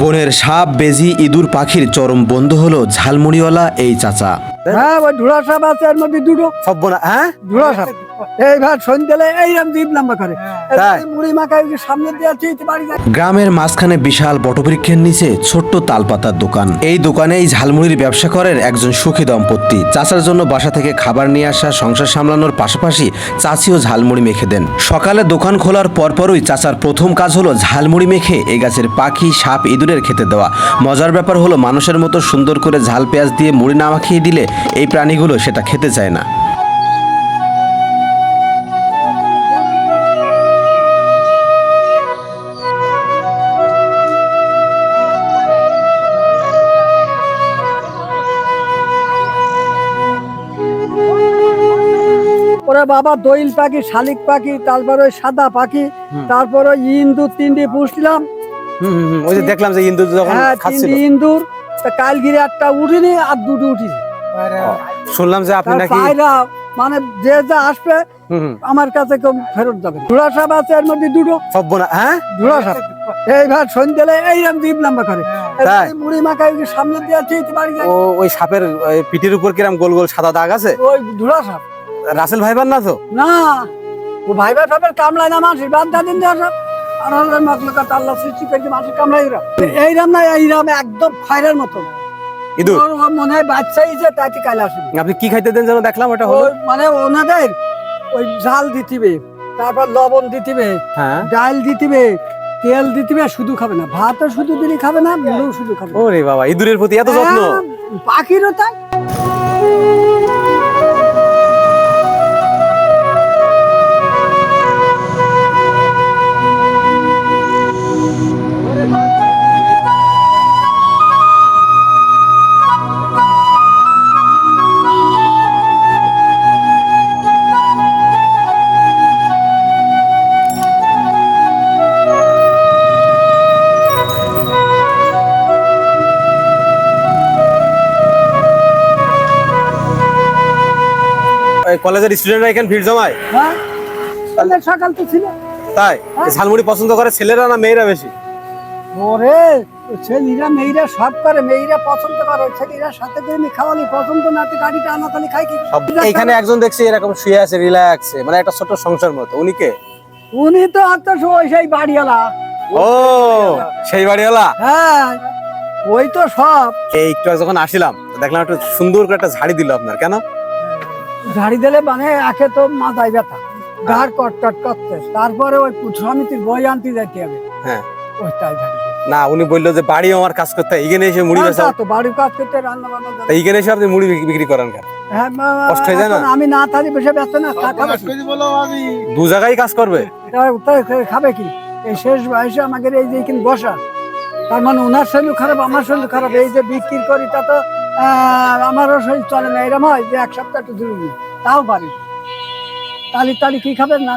বনের সাপ বেজি ইঁদুর পাখির চরম বন্ধু হলো ঝালমুড়িওয়ালা এই চাচা। হ্যাঁ ওই ধুলা সাপ আছে এর মধ্যে দুটো। সব বোনা হ্যাঁ? ধুলা সাপ। এই ভাত এইরকম দ্বীপ লম্বা করে। মুড়ি মাখায় সামনে দিয়ে বাড়ি গ্রামের মাঝখানে বিশাল বটবৃক্ষের নিচে ছোট্ট তালপাতার দোকান। এই দোকানে এই ঝালমুড়ির ব্যবসা করেন একজন সুখী দম্পতি। চাচার জন্য বাসা থেকে খাবার নিয়ে আসা সংসার সামলানোর পাশাপাশি চাচিও ঝালমুড়ি মেখে দেন। সকালে দোকান খোলার পরপরই চাচার প্রথম কাজ হলো ঝালমুড়ি মেখে এই গাছের পাখি সাপ ইঁদুরের খেতে দেওয়া। মজার ব্যাপার হলো মানুষের মতো সুন্দর করে ঝাল পেঁয়াজ দিয়ে মুড়ি না মাখিয়ে দিলে এই প্রাণীগুলো সেটা খেতে চায় না। ওরা বাবা দইল পাখি শালিক পাখি তারপরে ওই সাদা পাখি তারপরে ওই ইন্দুর তিনটি পুষলাম। ওই যে দেখলাম যে যখন হ্যাঁ খাচ্ছিল। ইন্দুর তা কাল গিরে একটা উঠিনি আর দুটো উঠিনি। শুনলাম যে আপনি নাকি মানে যে যা আসবে। আমার কাছে কেউ ফেরত যাবে ধুলা সাপ আছে এর মধ্যে দুটো। সব বোনা হ্যাঁ? ধুলা সাপ। এই ভাত সন্ধ্যেলে এইরকম দ্বীপ লম্বা করে। মুড়ি মাখায় ওই যে সামনে দিয়ে চিত বাড়ি ও ওই সাপের পিঠের উপর কিরম গোল গোল সাদা দাগ আছে? ওই ধুলা সাপ। রাসেল ভাইবার না তো? না ও ভাইবার ভাই সাপের কামলায় না মানুষ বাদ দাদিন সাপ আর আল্লাহ সৃষ্টি করেছে মানুষের কামলাই ওরা এইরাম না এইরাম একদম ফায়ারের মতো ইঁদুর? মনে হয় বাচ্চা ইছে তাকে কাল আসবে। আপনি কি খাইতে দেন যেন দেখলাম ওটা হলো? মানে ওনাদের ওই জাল দিতিবে তারপর লবণ দিতিবে হ্যাঁ। ডাল দিতিবে তেল দিতিবে শুধু খাবে না ভাতও শুধু দিলে খাবে না মুড়িও শুধু খাবে ওরে বাবা ইঁদুরের প্রতি এত যত্ন। হ্যাঁ, পাখিরও তাই। কলেজের স্টুডেন্টরা এখানে ভিড় জমায়? হ্যাঁ? সকাল সকাল তো ছিল। তাই? এই ঝালমুড়ি পছন্দ করে ছেলেরা না মেয়েরা বেশি? ওরে ছেলেরা মেয়েরা সব করে মেয়েরা পছন্দ করে ছেলেরা সাথে করে খাওয়ালি পছন্দ না তো গাড়িটা আনা খালি খাই কি? সব এইখানে একজন দেখছি এরকম শুয়ে আছে রিল্যাক্স মানে একটা ছোট সংসার মতো। উনি কে? উনি তো অত ওই সেই বাড়িওয়ালা। ও সেই বাড়িওয়ালা? হ্যাঁ ওই তো সব। এই একটু যখন আসিলাম দেখলাম একটু সুন্দর করে একটা ঝাড়ি দিল আপনার কেন? ঝাড়ি দিলে মানে একে তো মাথায় ব্যথা। ঘাড় কটকট করতে। তারপরে ওই সমিতির বই আনতে যাইতে হবে। হ্যাঁ। ঝাড়ি না উনি বলল যে বাড়ি আমার কাজ করতে। এইখানে এসে মুড়ি হ্যাঁ, বেচা তো বাড়ির কাজ করতে রান্না বান্না তা এইখানে এসে আপনি মুড়ি বিক্রি- করেন কেন? হ্যাঁ, মা- কষ্ট হয়ে যায় না? আমি না থাকি বসে ব্যস্ত না দু জায়গায় কাজ করবে? খাবে কি? এই শেষ বয়সে আমাদের এই যে এখানে বসা তার মানে ওনার শরীর খারাপ আমার শরীর খারাপ এই যে বিক্রি করি তা তো আমারও শরীর চলে না এরকম হয় যে এক সপ্তাহ একটু দূরে তাও পারি তালি তালি কি খাবেন না